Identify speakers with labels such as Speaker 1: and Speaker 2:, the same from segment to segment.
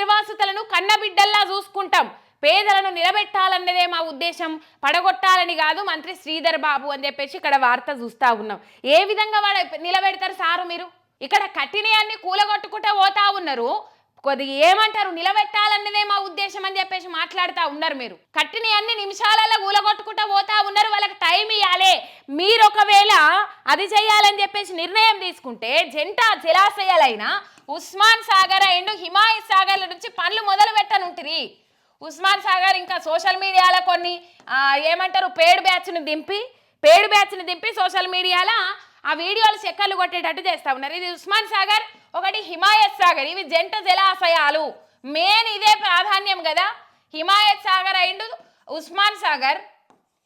Speaker 1: నిర్వాసితులను కన్నబిడ్డల్లా చూసుకుంటాం. పేదలను నిలబెట్టాలన్నదే మా ఉద్దేశం. పడగొట్టాలని కాదు మంత్రి శ్రీధర్ బాబు అని చెప్పేసి ఇక్కడ వార్త చూస్తా ఉన్నాం. ఏ విధంగా వాడు నిలబెడతారు సారు మీరు? ఇక్కడ కఠినయాన్ని కూలగొట్టుకుంటూ పోతా ఉన్నారు. కొద్దిగా ఏమంటారు? నిలబెట్టాలన్నదే మా ఉద్దేశం అని చెప్పేసి మాట్లాడుతూ ఉన్నారు మీరు. కట్టిన అన్ని నిమిషాలలో కూలగొట్టుకుంటూ పోతా ఉన్నారు. వాళ్ళకి టైం ఇవ్వాలి మీరు ఒకవేళ అది చేయాలని చెప్పేసి నిర్ణయం తీసుకుంటే జంట జలాశయాలైనా ఉస్మాన్ సాగర్ అండ్ హిమాయత్ సాగర్ల నుంచి పనులు మొదలు పెట్టనుంటిరి. ఉస్మాన్ సాగర్ ఇంకా సోషల్ మీడియాలో కొన్ని ఏమంటారు పేడ్ బ్యాచ్ని దింపి పేడ్ బ్యాచ్ని దింపి సోషల్ మీడియాలో ఆ వీడియోలు చెక్కర్లు కొట్టేటట్టు చేస్తా ఉన్నారు. ఇది ఉస్మాన్ సాగర్ ఒకటి హిమాయత్ సాగర్. ఇవి జంట జలాశయాలు. మెయిన్ ఇదే ప్రాధాన్యం కదా. హిమాయత్ సాగర్ అండ్ ఉస్మాన్ సాగర్.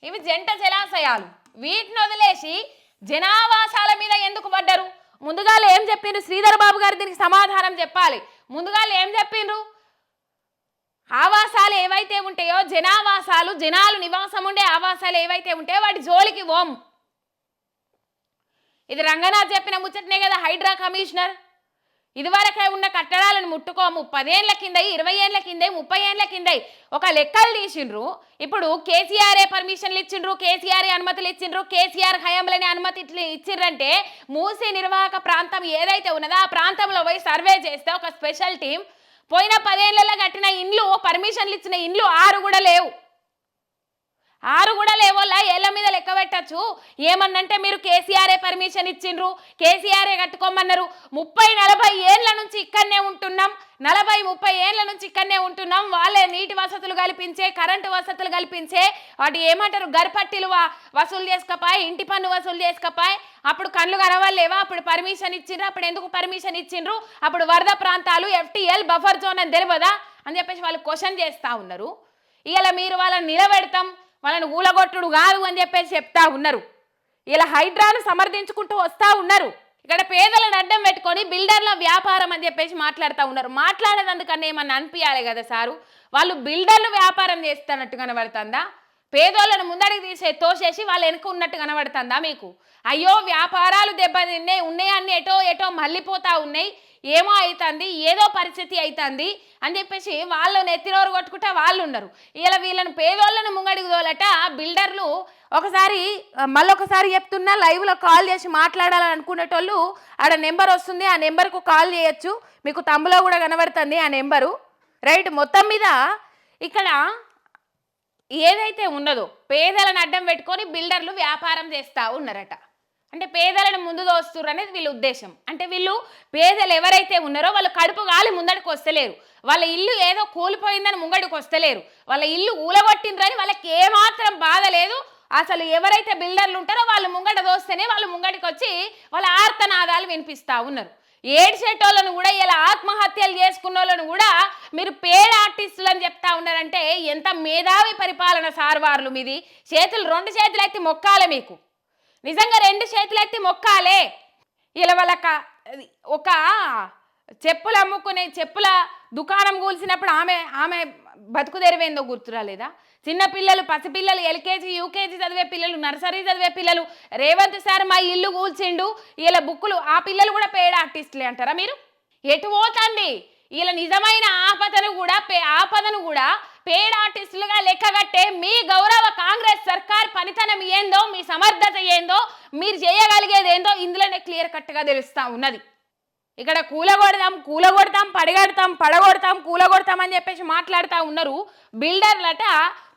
Speaker 1: ఇవి జంట జలాశయాలు. వీటిని వదిలేసి జనావాసాల మీద ఎందుకు పడ్డరు? ముందుగా ఏం చెప్పిండ్రు? శ్రీధర్ బాబు గారు దీనికి సమాధానం చెప్పాలి. ముందుగా ఏం చెప్పిండ్రు? ఆవాసాలు ఏవైతే ఉంటాయో జనావాసాలు జనాలు నివాసం ఉండే ఆవాసాలు ఏవైతే ఉంటాయో వాటి జోలికి ఓం ఇది రంగనాథ్ చెప్పిన ముచ్చటనే కదా హైడ్రా కమిషనర్. ఇదివరకే ఉన్న కట్టడాలను ముట్టుకోము. పదేళ్ళ కింద ఇరవై ఏళ్ళ కింద ముప్పై ఏళ్ళ కింద ఒక లెక్కలు తీసిండ్రు. ఇప్పుడు కేసీఆర్ఏ పర్మిషన్లు ఇచ్చిండ్రు? కేసీఆర్ అనుమతులు ఇచ్చిండ్రు? కేసీఆర్ హయాంలోనే అనుమతి ఇచ్చిండ్రంటే మూసీ నిర్వాహక ప్రాంతం ఏదైతే ఉన్నదో ఆ ప్రాంతంలో పోయి సర్వే చేస్తే ఒక స్పెషల్ టీం పోయిన పదేళ్ళలో కట్టిన ఇండ్లు పర్మిషన్లు ఇచ్చిన ఇండ్లు ఆరు కూడా లేవు. ఆరు కూడా లేవోలా? ఏళ్ళ మీద లెక్క పెట్టచ్చు. ఏమన్నంటే మీరు కేసీఆర్ఏ పర్మిషన్ ఇచ్చిండ్రు. కేసీఆర్ఏ కట్టుకోమన్నారు. ముప్పై నలభై ఏళ్ళ నుంచి ఇక్కడనే ఉంటున్నాం. నలభై ముప్పై ఏళ్ళ నుంచి ఇక్కడనే ఉంటున్నాం. వాళ్ళే నీటి వసతులు కల్పించే కరెంటు వసతులు కల్పించే. వాటి ఏమంటారు? గర్పట్టిలు వసూలు చేసుకపోయి ఇంటి పన్ను వసూలు చేసుకపోయి. అప్పుడు కళ్ళు కనవలేవా అప్పుడు పర్మిషన్ ఇచ్చిండ్రు. అప్పుడు ఎందుకు పర్మిషన్ ఇచ్చిండ్రు? అప్పుడు వరద ప్రాంతాలు ఎఫ్టీఎల్ బఫర్ జోన్ అని తెలియదా అని చెప్పేసి వాళ్ళు క్వశ్చన్ చేస్తూ ఉన్నారు. ఇలా మీరు వాళ్ళని నిలబెడతాం. వాళ్ళని ఊలగొట్టుడు కాదు అని చెప్పేసి చెప్తా ఉన్నారు. ఇలా హైడ్రాను సమర్థించుకుంటూ వస్తా ఉన్నారు. ఇక్కడ పేదలను అడ్డం పెట్టుకొని బిల్డర్ల వ్యాపారం అని చెప్పేసి మాట్లాడుతూ ఉన్నారు. మాట్లాడేదందుకన్నా ఏమన్నా అనిపించాలి కదా సారు? వాళ్ళు బిల్డర్లు వ్యాపారం చేస్తున్నట్టు కనబడుతుందా? పేదోళ్ళను ముందడికి తీసే తోసేసి వాళ్ళు వెనుక ఉన్నట్టు కనబడుతుందా మీకు? అయ్యో వ్యాపారాలు దెబ్బతిన్నాయి ఉన్నాయన్నీ ఎటో ఎటో మళ్ళీపోతా ఉన్నాయి. ఏమో అవుతుంది ఏదో పరిస్థితి అవుతుంది అని చెప్పేసి వాళ్ళు నెత్తినోరు కొట్టుకుంటే వాళ్ళు ఉన్నారు ఇలా వీళ్ళని పేదోళ్ళను ముంగడికి తోలట బిల్డర్లు ఒకసారి మళ్ళొకసారి చెప్తున్నా లైవ్లో కాల్ చేసి మాట్లాడాలని అనుకునేటోళ్ళు ఆడ నెంబర్ వస్తుంది ఆ నెంబర్కు కాల్ చేయొచ్చు. మీకు తమ్ములో కూడా కనబడుతుంది ఆ నెంబరు. రైట్? మొత్తం మీద ఇక్కడ ఏదైతే ఉన్నదో పేదలను అడ్డం పెట్టుకొని బిల్డర్లు వ్యాపారం చేస్తూ ఉన్నారట. అంటే పేదలను ముందు దోస్తున్నారు అనేది వీళ్ళ ఉద్దేశం. అంటే వీళ్ళు పేదలు ఎవరైతే ఉన్నారో వాళ్ళు కడుపు గాలి ముందడికి వస్తలేరు. వాళ్ళ ఇల్లు ఏదో కూలిపోయిందని ముంగడికి వస్తలేరు. వాళ్ళ ఇల్లు ఊలగొట్టిండ్రని వాళ్ళకి ఏమాత్రం బాధ లేదు. అసలు ఎవరైతే బిల్డర్లు ఉంటారో వాళ్ళు ముంగట దోస్తేనే వాళ్ళు ముంగడికి వచ్చి వాళ్ళ ఆర్తనాదాలు వినిపిస్తూ ఉన్నారు. ఏడ్చేటోళ్ళను కూడా ఇలా ఆత్మహత్యలు చేసుకున్న వాళ్ళను కూడా మీరు పేడ ఆర్టిస్టులు అని చెప్తా ఉన్నారంటే ఎంత మేధావి పరిపాలన సార్వార్లు మీది. చేతులు రెండు చేతులు ఎత్తి మొక్కాలే మీకు. నిజంగా రెండు చేతులు ఎత్తి మొక్కాలే. ఇలా వాళ్ళ ఒక చెప్పులు అమ్ముకునే చెప్పుల దుకాణం కూల్చినప్పుడు ఆమె ఆమె బతుకు తెరివేందో గుర్తురాలేదా చిన్న పిల్లలు పసిపిల్లలు ఎల్కేజీ యూకేజీ చదివే పిల్లలు నర్సరీ చదివే పిల్లలు రేవంత్ సార్ మా ఇల్లు కూల్చిండు ఇలా బుక్కులు ఆ పిల్లలు కూడా పేడ ఆర్టిస్టులే అంటారా మీరు? ఎటు పోతండి? ఇలా నిజమైన ఆపదను కూడా పే ఆపదను కూడా పేడ ఆర్టిస్టులుగా లెక్కగట్టే మీ గౌరవ కాంగ్రెస్ సర్కార్ పనితనం ఏందో మీ సమర్థత ఏందో మీరు చేయగలిగేది ఏందో ఇందులోనే క్లియర్ కట్గా తెలుస్తా ఉన్నది. ఇక్కడ కూలగొడదాం కూలగొడతాం పడగడతాం పడగొడతాం కూలగొడతాం అని చెప్పేసి మాట్లాడుతూ ఉన్నారు. బిల్డర్లట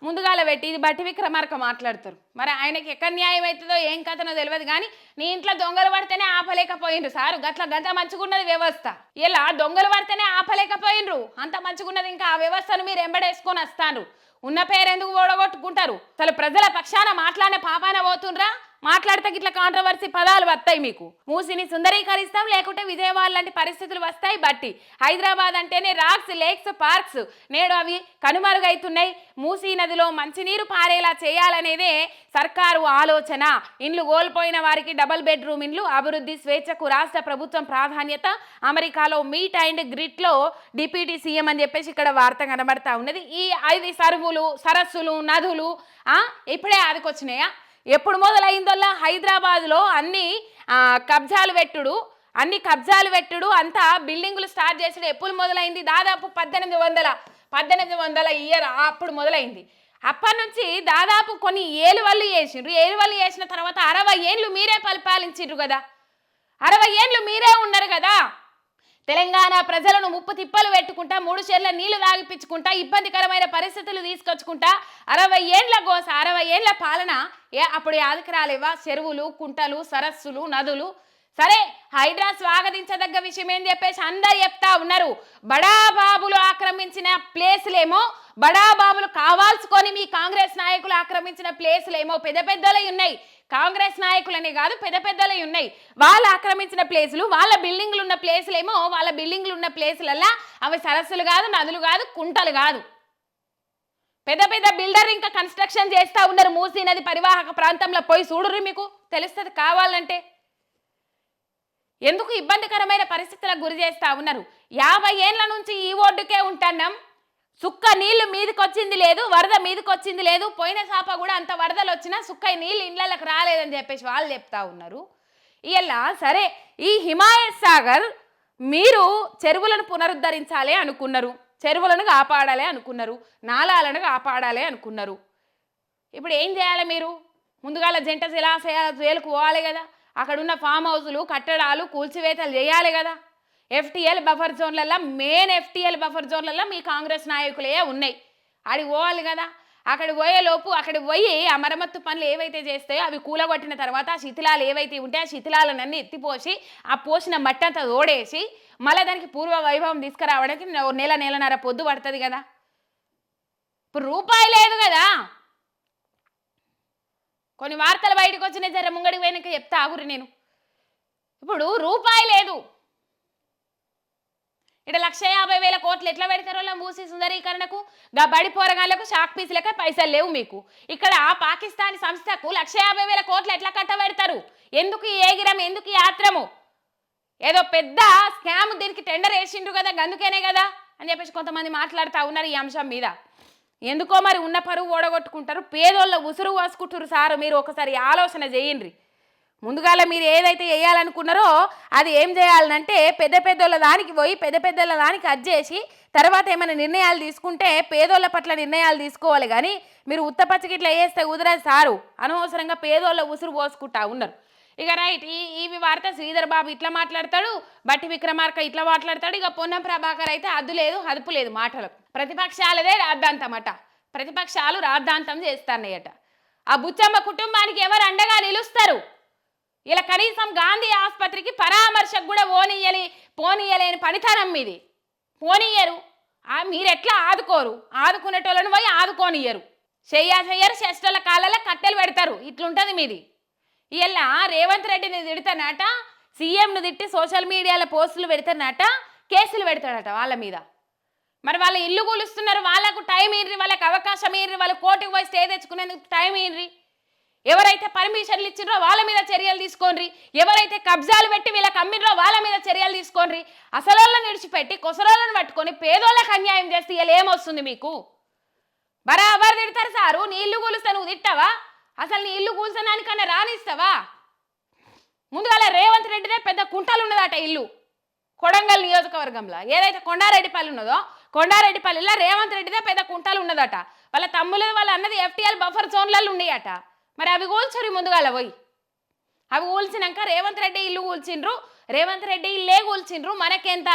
Speaker 1: ముందుగాల పెట్టి ఇది బట్టి విక్రమార్క మాట్లాడతారు. మరి ఆయనకి ఎక్కడ న్యాయం అవుతుందో ఏం కథనో తెలియదు కానీ నీ ఇంట్లో దొంగలు పడితేనే ఆపలేకపోయిండ్రు సారు గట్ల గంత మంచిగున్నది వ్యవస్థ. ఇలా దొంగలు పడితేనే ఆపలేకపోయిండ్రు అంత మంచుకున్నది ఇంకా ఆ వ్యవస్థను మీరు ఎంబడేసుకొని వస్తాను ఉన్న పేరు ఎందుకు ఓడగొట్టుకుంటారు? అసలు ప్రజల పక్షాన మాట్లాడే పాపాన పోతుండ్రా? మాట్లాడితే ఇట్లా కాంట్రవర్సీ పదాలు వస్తాయి మీకు. మూసిని సుందరీకరిస్తాం లేకుంటే విజయవాడ లాంటి పరిస్థితులు వస్తాయి బట్టి. హైదరాబాద్ అంటేనే రాక్స్ లేక్స్ పార్క్స్ నేడు అవి కనుమరుగైతున్నాయి. మూసీ నదిలో మంచినీరు పారేలా చేయాలనేదే సర్కారు ఆలోచన. ఇండ్లు కోల్పోయిన వారికి డబుల్ బెడ్రూమ్ ఇండ్లు అభివృద్ధి స్వేచ్ఛకు రాష్ట్ర ప్రభుత్వం ప్రాధాన్యత. అమెరికాలో మీట్ అండ్ గ్రిట్లో డిప్యూటీ సీఎం అని చెప్పేసి ఇక్కడ వార్త కనబడతా ఉన్నది. ఈ ఐదు సరువులు సరస్సులు నదులు ఇప్పుడే ఆదికొచ్చినాయా? ఎప్పుడు మొదలైందల్లా హైదరాబాద్లో అన్ని కబ్జాలు పెట్టుడు అన్ని కబ్జాలు పెట్టుడు అంతా బిల్డింగులు స్టార్ట్ చేసుడు ఎప్పుడు మొదలైంది? దాదాపు పద్దెనిమిది వందల పద్దెనిమిది వందల ఇయర్ అప్పుడు మొదలైంది. అప్పటి నుంచి దాదాపు కొన్ని ఏలువళ్ళు వాళ్ళు చేసిండ్రు. ఏళ్ళు చేసిన తర్వాత అరవై ఏండ్లు మీరే పరిపాలించిండ్రు కదా? అరవై ఏండ్లు మీరే ఉన్నారు కదా? తెలంగాణ ప్రజలను ముప్పు తిప్పలు పెట్టుకుంటా మూడు చేర్ల నీళ్ళు తాగిపించుకుంటా ఇబ్బందికరమైన పరిస్థితులు తీసుకొచ్చుకుంటా అరవై ఏండ్ల గోస అరవై ఏండ్ల పాలన ఏ అప్పుడు యాదకి రాలేవా చెరువులు కుంటలు సరస్సులు నదులు సరే హైడ్రా స్వాగతించదగ్గ విషయం ఏం చెప్పేసి అందరు చెప్తా ఉన్నారు. బడాబాబులు ఆక్రమించిన ప్లేసులేమో బడాబాబులు కావాల్సుకొని మీ కాంగ్రెస్ నాయకులు ఆక్రమించిన ప్లేసులేమో పెద్ద పెద్దలై ఉన్నాయి. కాంగ్రెస్ నాయకులనే కాదు పెద్ద పెద్దలై ఉన్నాయి. వాళ్ళు ఆక్రమించిన ప్లేసులు వాళ్ళ బిల్డింగ్లు ఉన్న ప్లేసులేమో వాళ్ళ బిల్డింగ్లు ఉన్న ప్లేసులల్లా అవి సరస్సులు కాదు నదులు కాదు కుంటలు కాదు. పెద్ద పెద్ద బిల్డర్ ఇంకా కన్స్ట్రక్షన్ చేస్తా ఉన్నారు మూసీ నది పరివాహక ప్రాంతంలో. పోయి చూడుర్రి మీకు తెలుస్తుంది కావాలంటే. ఎందుకు ఇబ్బందికరమైన పరిస్థితులకు గురి చేస్తా ఉన్నారు? యాభై ఏండ్ల నుంచి ఈ ఒడ్డుకే ఉంటున్నాం. సుక్క నీళ్ళు మీదకొచ్చింది లేదు వరద మీదకొచ్చింది లేదు. పోయిన సాప కూడా అంత వరదలు వచ్చినా సుక్క నీళ్ళు ఇండ్లకు రాలేదని చెప్పేసి వాళ్ళు చెప్తా ఉన్నారు. ఇలా సరే ఈ హిమాయత్ సాగర్ మీరు చెరువులను పునరుద్ధరించాలి అనుకున్నారు. చెరువులను కాపాడాలి అనుకున్నారు. నాలాలను కాపాడాలి అనుకున్నారు. ఇప్పుడు ఏం చేయాలి మీరు? ముందుగాల జంట జలాశయాల జైలుకు పోవాలి కదా. అక్కడున్న ఫామ్ హౌసులు కట్టడాలు కూల్చివేతలు చేయాలి కదా. ఎఫ్టీఎల్ బఫర్ జోన్లలో మెయిన్ ఎఫ్టీఎల్ బఫర్ జోన్లలో మీ కాంగ్రెస్ నాయకులే ఉన్నాయి. ఆడికి పోవాలి కదా. అక్కడ పోయేలోపు అక్కడ పోయి ఆ మరమ్మత్తు పనులు ఏవైతే చేస్తాయో అవి కూలగొట్టిన తర్వాత ఆ శిథిలాలు ఏవైతే ఉంటే ఆ శిథిలాలన్నీ ఎత్తిపోసి ఆ పోసిన మట్టంతా ఓడేసి మళ్ళీ దానికి పూర్వ వైభవం తీసుకురావడానికి ఓ నెల నెలన్నర పొద్దు పడుతుంది కదా. ఇప్పుడు రూపాయి లేదు కదా. కొన్ని వార్తలు బయటకు వచ్చినాయి జర ముంగడికి పోయినాక చెప్తా ఆగురు నేను. ఇప్పుడు రూపాయి లేదు. ఇక్కడ లక్ష యాభై వేల కోట్లు ఎట్లా పెడతారో మూసి సుందరీకరణకు? గా బడి పోరగాళ్ళకు షాక్ పీసులకే పైసలు లేవు మీకు. ఇక్కడ పాకిస్తాన్ సంస్థకు లక్ష యాభై వేల కోట్లు ఎట్లా కట్టబెడతారు? ఎందుకు ఈ ఏగిరం ఎందుకు ఈ ఆత్రము? ఏదో పెద్ద స్కామ్ దీనికి టెండర్ వేసిండ్రు కదా గందుకేనే కదా అని చెప్పేసి కొంతమంది మాట్లాడుతూ ఉన్నారు ఈ అంశం మీద. ఎందుకో మరి ఉన్న పరువు ఓడగొట్టుకుంటారు. పేదోళ్ళ ఉసురు వాసుకుంటారు సారు. మీరు ఒకసారి ఆలోచన చేయండి. ముందుగాల మీరు ఏదైతే వేయాలనుకున్నారో అది ఏం చేయాలనంటే పెద్ద పెద్దోళ్ళ దానికి పోయి పెద్ద పెద్దోళ్ళ దానికి అజ్జేసి తర్వాత ఏమైనా నిర్ణయాలు తీసుకుంటే పేదోళ్ళ పట్ల నిర్ణయాలు తీసుకోవాలి. కానీ మీరు ఉత్తపచ్చకి ఇట్లా వేస్తే కుదరదు సారు. అనవసరంగా పేదోళ్ళ ఉసురు పోసుకుంటా ఉన్నారు. ఇక రైట్ ఈ ఇవి వార్త శ్రీధర్ బాబు ఇట్లా మాట్లాడతాడు బట్టి విక్రమార్క ఇట్లా మాట్లాడతాడు ఇక పొన్నం ప్రభాకర్ అయితే అద్దు లేదు హదుపు లేదు మాటలకు. ప్రతిపక్షాలదే రాద్ధాంతమట ప్రతిపక్షాలు రాద్ధాంతం చేస్తానయ్యట ఆ బుచ్చమ్మ కుటుంబానికి ఎవరు అండగా నిలుస్తారు? ఇలా కనీసం గాంధీ ఆసుపత్రికి పరామర్శకు కూడా పోనీయలి పోనీయలేని పనితనం మీది పోనీయరు. మీరెట్లా మీరు ఎట్లా ఆదుకోరు? ఆదుకునేటోళ్ళని పోయి ఆదుకోనియ్యరు. చెయ్య చెయ్యరు చెస్టోళ్ళ కాళ్ళలో కట్టెలు పెడతారు. ఇట్లుంటుంది మీది. ఇలా రేవంత్ రెడ్డిని తిడతానట? సీఎంను తిట్టి సోషల్ మీడియాలో పోస్టులు పెడతానట? కేసులు పెడతాడట వాళ్ళ మీద. మరి వాళ్ళ ఇల్లు కూలుస్తున్నారు వాళ్ళకు టైం ఇర్రి వాళ్ళకి అవకాశం ఇర్రి వాళ్ళ కోర్టుకు పోయి స్టే తెచ్చుకునేందుకు టైం ఇర్రి. ఎవరైతే పర్మిషన్లు ఇచ్చినో వాళ్ళ మీద చర్యలు తీసుకోండి ఎవరైతే కబ్జాలు పెట్టి వీళ్ళకి అమ్మిర్రో వాళ్ళ మీద చర్యలు తీసుకోండి అసలోళ్ళని విడిచిపెట్టి కొసరోళ్ళని పట్టుకొని పేదోళ్ళకి అన్యాయం చేస్తే ఇలా ఏమొస్తుంది మీకు బరాబర్ తిడతారు సారు? నీ ఇల్లు కూలుస్తా నువ్వు తిట్టావా? అసలు నీ ఇల్లు కూల్చడానికన్నా రానిస్తావా? ముందుగాల రేవంత్ రెడ్డిదే పెద్ద కుంటలు ఉన్నదట ఇల్లు. కొడంగల్ నియోజకవర్గంలో. ఏదైతే కొండారెడ్డిపల్లి ఉన్నదో కొండారెడ్డిపల్లిలో రేవంత్ రెడ్డిదే పెద్ద కుంటలు ఉన్నదట వాళ్ళ తమ్ములు వాళ్ళ అన్నది ఎఫ్టీఎల్ బఫర్ జోన్లలో ఉన్నాయట మరి అవి కూల్చరు ముందుగాల పోయి. అవి కూల్చినాక రేవంత్ రెడ్డి ఇల్లు కూల్చిండ్రు. రేవంత్ రెడ్డి ఇల్లే కూల్చిండ్రు. మనకెంత?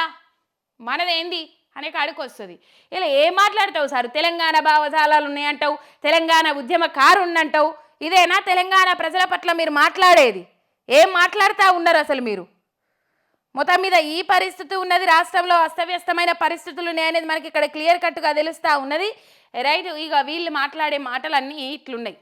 Speaker 1: మనదేంది? అనే కాడికి వస్తుంది. ఇలా ఏం మాట్లాడతావు సార్? తెలంగాణ భావజాలాలు ఉన్నాయంటావు. తెలంగాణ ఉద్యమకారు ఉందంటావు ఇదేనా తెలంగాణ ప్రజల పట్ల మీరు మాట్లాడేది? ఏం మాట్లాడుతూ ఉన్నారు అసలు మీరు? మొత్తం మీద ఈ పరిస్థితి ఉన్నది రాష్ట్రంలో అస్తవ్యస్తమైన పరిస్థితులు ఉన్నాయనేది మనకి ఇక్కడ క్లియర్ కట్గా తెలుస్తూ ఉన్నది. రైట్ ఇక వీళ్ళు మాట్లాడే మాటలన్నీ ఇట్లున్నాయి.